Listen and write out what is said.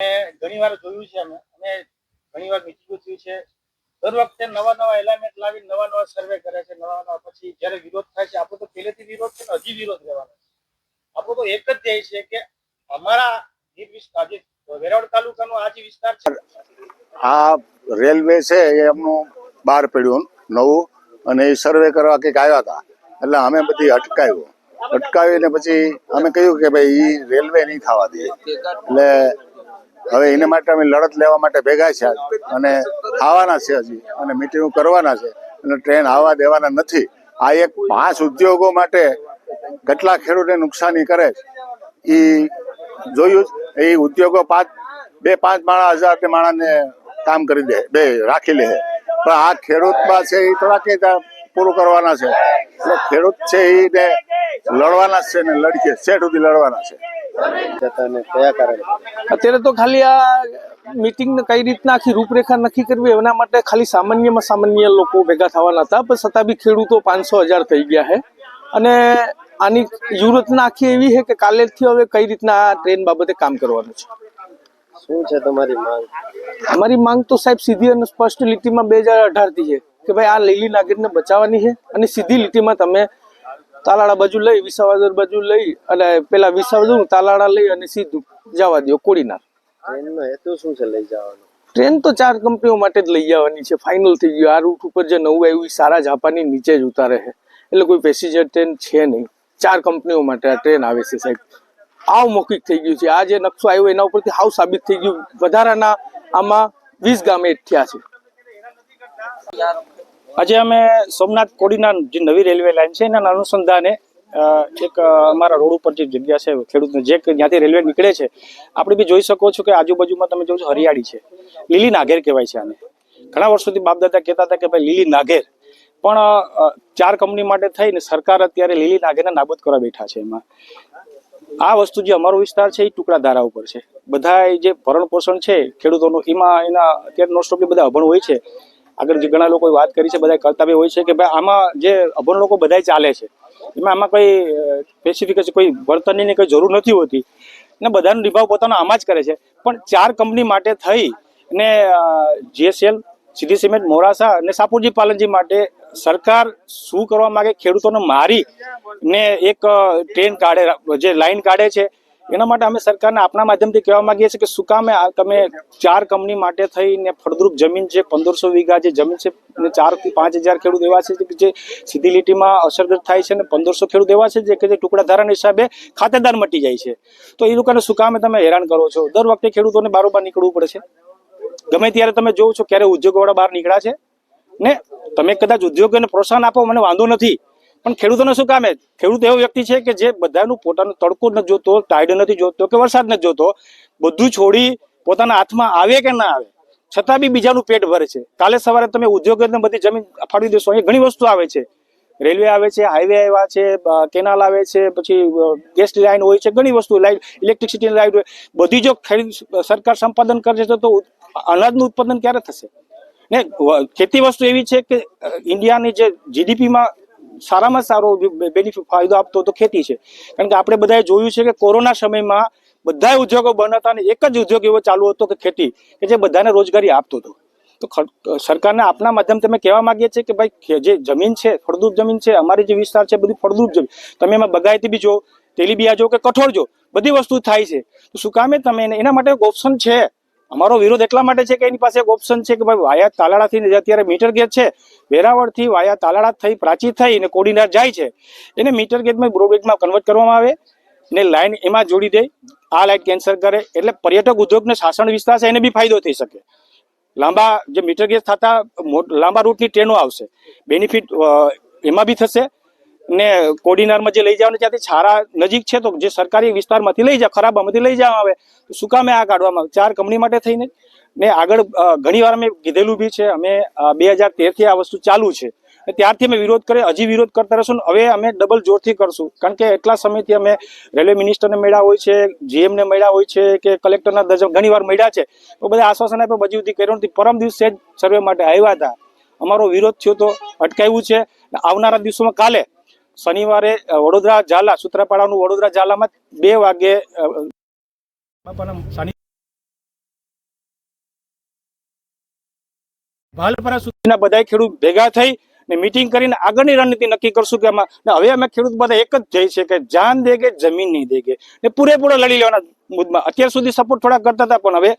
ઘણી વાર જોયું છે અમે. અને ઘણી વાર મિટિંગો થયું છે. દર વખતે નવા નવા એલામેન્ટ લાવી નવા નવા સર્વે કરે છે, નવા નવા. પછી જ્યારે વિરોધ થાય છે આપણો તો પહેલેથી વિરોધ છે ને હજી વિરોધ રહેવાનો છે. આપણો તો એક જ ધ્યેય છે કે અમારા ગીર વિસ્તાર જે વેરાવળ તાલુકાનો આ જે વિસ્તાર છે. આ રેલવે છે એ એમનું બહાર પડ્યું નવું અને એ સર્વે કરવા કંઈક આવ્યા હતા. એટલે અમે બધી અટકાવ્યું. અટકાવીને પછી અમે કહ્યું કે ભાઈ એ રેલવે નહીં થવા દે. એટલે હવે એને માટે અમે લડત લેવા માટે ભેગા છે અને આવવાના છે હજી. અને મીટિંગ કરવાના છે. અને ટ્રેન આવવા દેવાના નથી. આ એક પાંચ ઉદ્યોગો માટે કેટલા ખેડૂતને નુકસાની કરે એ જોયું. એ ઉદ્યોગો પાંચ, બે પાંચ માણસ હજાર તે માણસને કામ કરી દે, બે રાખી લે. પણ આ ખેડૂતમાં છે એ થોડા પૂરું કરવાના છે. ખેડૂત છે એને લડવાના છે ને લડકે, શેઠ સુધી લડવાના છે. અત્યારે તો ખાલી આ મીટિંગને કઈ રીતના આખી રૂપરેખા નક્કી કરવી એના માટે ખાલી સામાન્યમાં સામાન્ય લોકો ભેગા થવાના હતા પણ છતાં બી ખેડૂતો પાંચસો હજાર થઈ ગયા છે. અને આની યુરોતના આખી એવી છે કે કાલેથી હવે કઈ રીતના આ ટ્રેન બાબતે કામ કરવાનું છે? શું છે તમારી માંગ? અમારી માંગ તો સાહેબ સીધી અને સ્પષ્ટ લીટીમાં બે હજાર અઢારથી છે કે ભાઈ આ લીલી નાગરિકને બચાવવાની છે અને સીધી લીટીમાં તમે તાલાળા બાજુ લઈ વિસાવદર બાજુ લઈ અને પેલા વિસાવદર તાલાળા લઈ અને સીધું જવા દો કોડીનાર. ટ્રેનનો હેતુ શું છે લઈ જવાનો? ટ્રેન તો ચાર કંપનીઓ માટે જ લઈ જવાની છે. ફાઇનલ થઈ ગયું. આ રૂટ ઉપર જે નવું આવ્યું એ સારા જાપાની નીચે જ ઉતારે છે. એટલે કોઈ પેસેન્જર ટ્રેન છે નહીં. ચાર કંપનીઓ માટે આ ટ્રેન આવે છે સાહેબ. આવ મૌખિક થઈ ગયું છે. આ જે નકશો આવ્યો એના ઉપરથી હાવ સાબિત થઈ ગયું. વધારાના આમાં વીસ ગામે થયા છે. આજે અમે સોમનાથ કોડીના જે નવી રેલવે લાઈન છે, એના અનુસંધાને એક અમારા રોડ ઉપર જે જગ્યા છે, ખેડૂતને જે જ્યાંથી રેલવે નીકળે છે, આપણે બી જોઈ શકો છો કે આજુબાજુમાં તમે જોશો હરિયાળી છે. લીલી નાગેર કહેવાય છે આને. ઘણા વર્ષોથી બાપદાદા કહેતા હતા કે ભાઈ લીલી નાગેર. પણ ચાર કંપની માટે થઈને સરકાર અત્યારે લીલી નાગેરને નાબૂદ કરવા બેઠા છે એમાં. આ વસ્તુ જે અમારો વિસ્તાર છે, એ ટુકડા ધારા ઉપર છે. બધા જે ભરણ પોષણ છે, ખેડૂતોનું, એમાં એના અત્યારે નોસ્ટોપલી બધા અભણ હોય છે. આગળ જે ઘણા લોકોએ વાત કરી છે બધા કરતા બી હોય છે કે ભાઈ આમાં જે અભણ લોકો બધા ચાલે છે, એમાં આમાં કોઈ સ્પેસિફિક કોઈ વર્તનની કોઈ જરૂર નથી હોતી. ને બધાનો નિભાવ પોતાનો આમાં જ કરે છે. પણ ચાર કંપની માટે થઈ ને જીએસએલ સીધી સિમેન્ટ, મોરાસા અને સાપુરજી પાલનજી માટે સરકાર શું કરવા માંગે, ખેડૂતોને મારી ને એક ટ્રેન કાઢે, જે લાઈન કાઢે છે એના માટે અમે સરકારને આપણા માધ્યમથી કહેવા માંગીએ છીએ કે શું કામે તમે ચાર કંપની માટે થઈને ફળદ્રુપ જમીન છે પંદરસો વીઘા જે જમીન છે અને ચારથી પાંચ હજાર ખેડૂત એવા છે કે જે સીધી લીટીમાં અસરગ્રસ્ત થાય છે અને પંદરસો ખેડૂત એવા છે જે કે જે ટુકડા ધારાના હિસાબે ખાતેદાર મટી જાય છે. તો એ લોકોને શું કામે તમે હેરાન કરો છો? દર વખતે ખેડૂતોને બારોબાર નીકળવું પડે છે. ગમે ત્યારે તમે જોવો છો ક્યારે ઉદ્યોગવાળા બહાર નીકળ્યા છે. ને તમે કદાચ ઉદ્યોગોને પ્રોત્સાહન આપો, મને વાંધો નથી. પણ ખેડૂતોને શું કામે ખેડૂત એવો વ્યક્તિ છે કે જે બધાનું પોતાનું તડકો નથી જોતો ટાઈડ નથી જોતો કે વરસાદ નથી જોતો, બધું છોડી પોતાના હાથમાં આવે કે ના આવે? છતાં બી બીજાનું પેટ ભરે છે. કાલે સવારે તમે ઉદ્યોગોને બધી જમીન ફાળવી દેશો, અહીંયા ઘણી વસ્તુ આવે છે. રેલવે આવે છે હાઈવે આવ્યા છે કેનાલ આવે છે, પછી ગેસ લાઈન હોય છે, ઘણી વસ્તુ લાઈન ઇલેક્ટ્રિસિટી લાઇટ હોય. બધી જો ખરીદ સરકાર સંપાદન કરે છે તો અનાજનું ઉત્પાદન ક્યારે થશે? ને ખેતી વસ્તુ એવી છે કે ઇન્ડિયાની જે જીડીપીમાં સારામાં સારો બેનિફિટ ફાયદો આપતો તો ખેતી છે. કારણ કે આપણે બધાએ જોયું છે કે કોરોના સમયમાં બધા ઉદ્યોગો બંધ હતા અને એક જ ઉદ્યોગ એવો ચાલુ હતો કે ખેતી, કે જે બધાને રોજગારી આપતો હતો. તો સરકારને આપના માધ્યમ તમે કહેવા માંગીએ છીએ કે ભાઈ જે જમીન છે, ફળદ્રુપ જમીન છે, અમારી જે વિસ્તાર છે, બધી ફળદ્રુપ જમીન. તમે એમાં બગાયતી બી જો તેલીબિયા જો કે કઠોળ જો, બધી વસ્તુ થાય છે. તો શું કામે તમે એને- માટે ઓપ્શન છે. અમારો વિરોધ એટલા માટે છે કે એની પાસે એક ઓપ્શન છે કે ભાઈ વાયા તાલાળાથી અત્યારે મીટર ગેજ છે, વેરાવળથી વાયા તાલાળા થઈ, પ્રાચી થઈ અને કોડીનાર જાય છે. એને મીટર ગેજમાં બ્રોગેજમાં કન્વર્ટ કરવામાં આવે ને લાઇન એમાં જોડી દે, આ લાઇટ કેન્સલ કરે. એટલે પર્યટક ઉદ્યોગને શાસન વિસ્તાર છે, એને બી ફાયદો થઈ શકે. લાંબા જે મીટર ગેજ થતા લાંબા રૂટની ટ્રેનો આવશે. બેનિફિટ એમાં બી થશે. ને કોડીનારમાં જે લઈ જવાનું ત્યાંથી છારા નજીક છે, તો જે સરકારી વિસ્તારમાંથી લઈ જાય ખરાબામાંથી લઈ જવામાં આવે, તો શું કામે આ કાઢવામાં આવે? ચાર કંપની માટે થઈને ને આગળ ઘણી વાર અમે કીધેલું બી છે, અમે બે હજાર તેરથી આ વસ્તુ ચાલુ છે ત્યારથી અમે વિરોધ કરે હજી વિરોધ કરતા રહેશું હવે અમે ડબલ જોરથી કરશું, કારણ કે એટલા સમયથી અમે રેલવે મિનિસ્ટરને મળ્યા હોય છે જીએમને મળ્યા હોય છે, કે કલેક્ટરના દર્જા ઘણી વાર મળ્યા છે, તો બધા આશ્વાસન આપ્યા, બધી સુધી કર્યું નથી પરમ દિવસે જ સર્વે માટે આવ્યા હતા અમારો વિરોધ થયો તો અટકાવ્યું છે આવનારા દિવસોમાં કાલે શનિવારે વડોદરા ઝાલા, સૂત્રાપાડાનું વડોદરા ઝાલામાં બે વાગે ભાલપરા સુધીના બધા ખેડૂત ભેગા થઈ ને મિટિંગ કરીને આગળની રણનીતિ નક્કી કરશું કે આમાં હવે અમે ખેડૂત બધા એક જ જઈ છે કે જાન દેગે, જમીન નહીં દેગે. ને પૂરેપૂરો લડી લેવાના મુદ્દમાં. અત્યાર સુધી સપોર્ટ થોડા કરતા હતા, પણ હવે